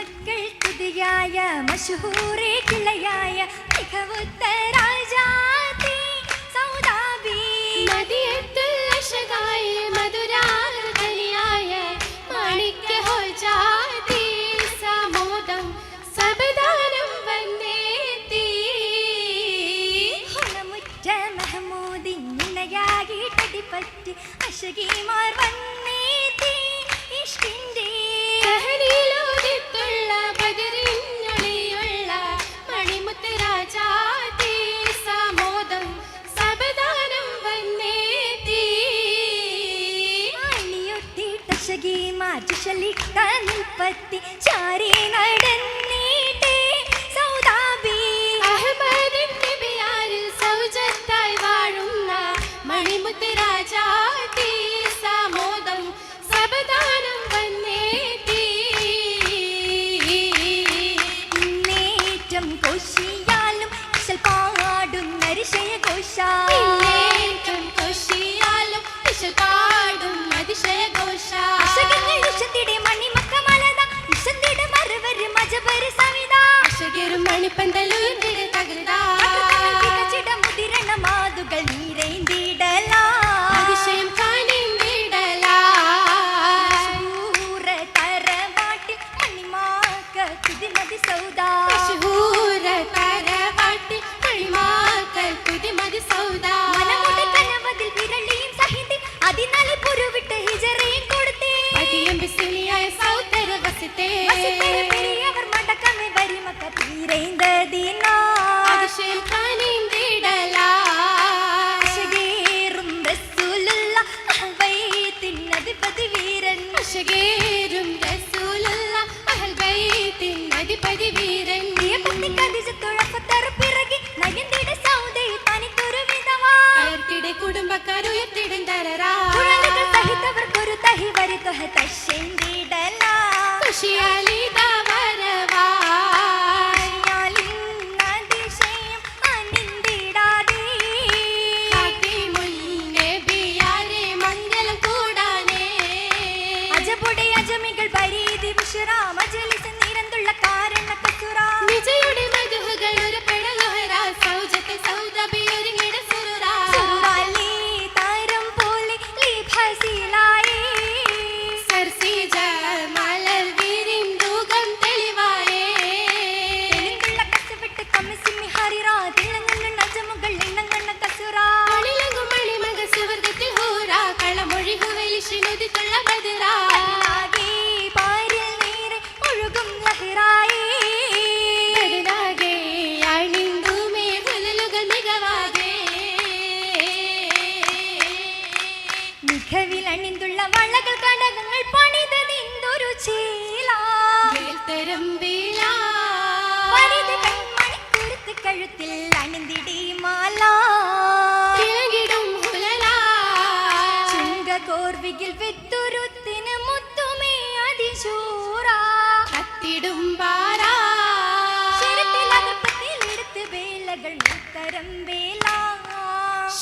മക്കൾ പുതിയായ മഷൂറേ കിളയായ മികവുത്ത രാജാ ചലിക്കാൻ പത്തി ചാരി നടന്നു. மாலா. வருது கண்மணி குறுத்து கழுத்தில் அணிந்திடி மாலா. திலகிடும் குலலா சுங்க கோர்வியில் வித்துருத்தின முத்துமே அதிசூரா. கத்திடும்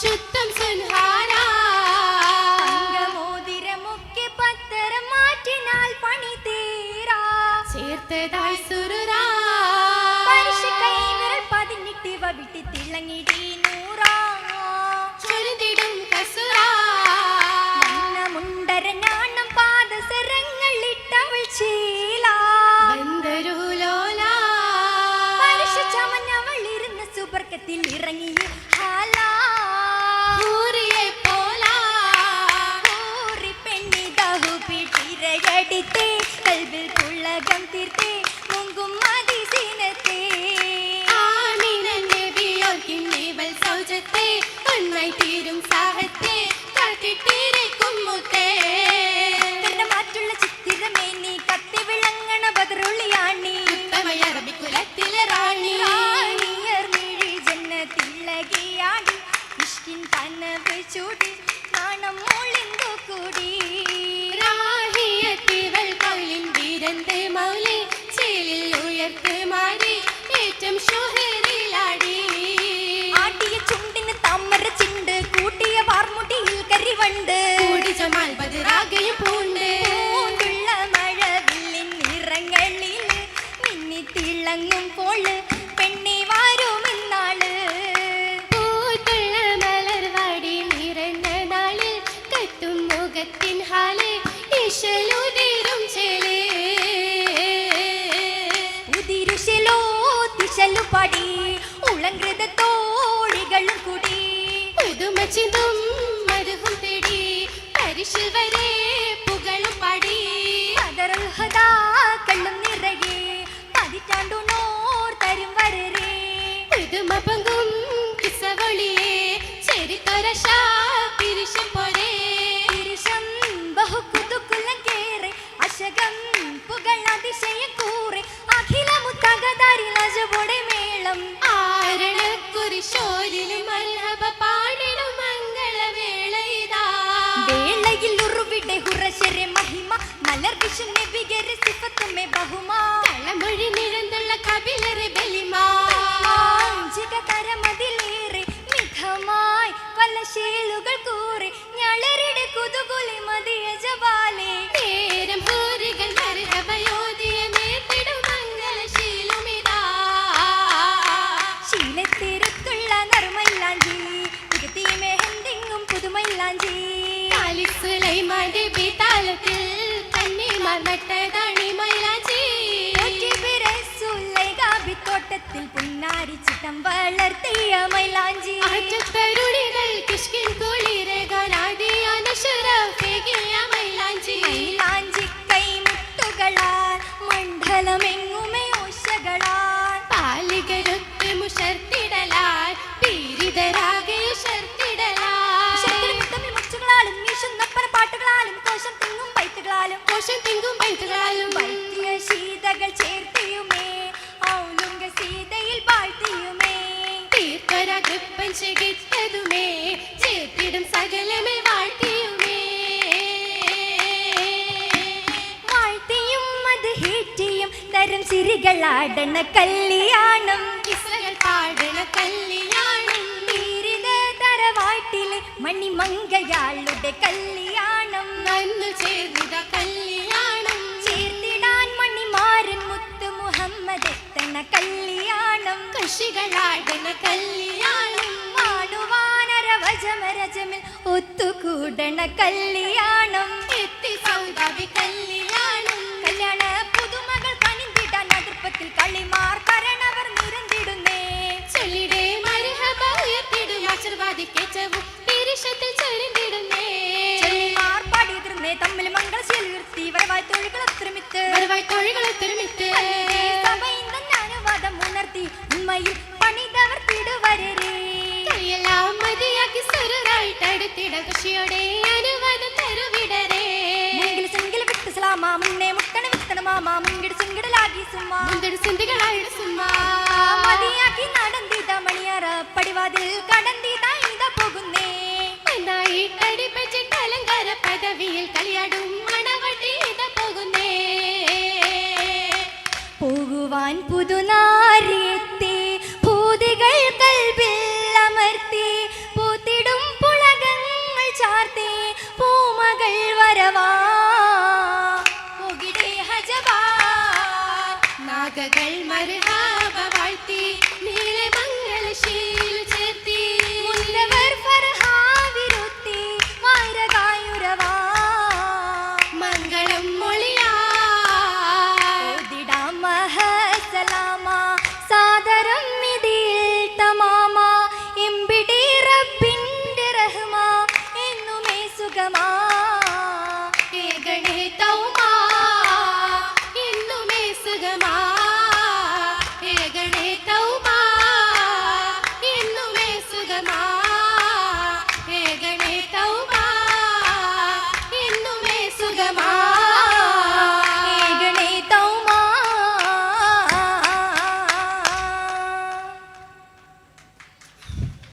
சுத்தம் சுன்ஹாரா. അടുത്തതായി സുരുരാ കൈ വിരൽ പതിഞ്ഞിട്ട് വവിട്ട് തിളങ്ങിടി പോലാ. ൂറി இதில் உலகம் தீர்த்தே உங்கும் மத I'm sure പരിശിൽ വരെ പുകളും പാടി. അതർഹതാക്കളും നിറയെ പതിറ്റാണ്ടുണോർ തരും വരരെ. പുതുമ പങ്കും കിസവളിയെ ചെരിത്തൊരശ പിരിശം പോലെ തിരുഷം ബഹുകുതുകുലം കേറെ അശകം പുകളതിശയം കൂറെ. അഖിലമുത്തകതാരിൽ അജബോടെ മേളം. ആരണക്കുരിശോരിലും സിഫത്തുമേ ബഹുമാ കളമൊഴി നിഴന്തുള്ള കപിലറെ ശീലുകൾ കൂറി ഞളരിടെ കുതുകുലി മതിയ ജവാലേ. നേരം ഹൂരികൾ ശീലത്തിരുത്തുള്ള മെഹന്തിങ്ങും കന്നിമാർ നട്ടതണി ചിത്തം വളർത്തിയ മൈലാഞ്ചി. ആറ്റത്തരുണികൾ കിഷ്കിൻ കുളിരകാനാദിയാന ശുറഫേകിയ മൈലാഞ്ചി. മൈലാഞ്ചി കൈമുട്ടുകളാൽ മണ്ഡലമെങ്ങുമേ ഓശകളാൽ. പാലികരൊക്കെ മുഷർത്തിടലാൽ പീരിതരാകെ പാട്ടുകളാലും കോശം തിങ്ങും പൈത്തുകളാലും. കോശം തിങ്ങും പൈത്തുകളാലും. വൈദ്യ ശീതകൾ ചേർത്തിയുമേ കൃപ്പൻ ചെകിട്ടതുമേ ചേർത്തിടും സകലമേ വാഴ്ത്തിയുമേ. വാഴ്ത്തിയും അത് ഹേറ്റിയും തരം സിരികളാടണ കല്യാണം. കിസ്സകൾ പാടണ കല്യാണം. തീരിത തറവാട്ടിലെ മണിമങ്കയാളുടെ കല്യാണം. വന്നു ചേർന്നിത കല്യാണം. ചേർത്തിടാൻ മണിമാരൻ മുത്ത് മുഹമ്മദ് എത്തണ കല്യാണം. കൃഷികളാടണ കല്യാണം. ഒത്തുകൂടണ കല്യാണം. എത്തി സൗദാവി കല്യാണം. കല്യാണ പുതുമകൾ കണിന്തിടാൻ അതിർപ്പത്തിൽ കളിമാർ കരണവർ നിരന്തിടുന്നേ ചൊല്ലിടെ മരഹബ ഉയർത്തിടും ആശീർവാദിക്കേച്ചവും തിരിശത്തിൽ ചൊരിന്തിടുന്നേ ചെല്ലിമാർ പാടിയതിർന്നേ തമ്മിൽ മംഗളശീലീർത്തി വരവായി തൊഴികൾ അത്രമിത്ത് വരവായി തൊഴികളെ തിരുമിത്ത് അനുവാദം ഉണർത്തി ഉമ്മയിൽ പണിതവർ തിടുവരരേ കൈയെല്ലാം മതിയാക്കി അടുത്തിട കൃഷിയോടെ അനുവാദം തരുവിടരേ മുങ്കിൽ സിംഗിൽ വിട്ട് സലാമാ മുന്നേ മുട്ടണ വിത്തണ മാമാ മുങ്കിട് സിംഗിടലാകി സുമ്മാ മുന്തടി സിന്ധികളായിട്ട് സുമ്മാ മതിയാക്കി നടന്തിത മണിയറ പടിവാതിൽ കടന്തിത നാഗകൾ മരഹാബ വാഴ്ത്തി.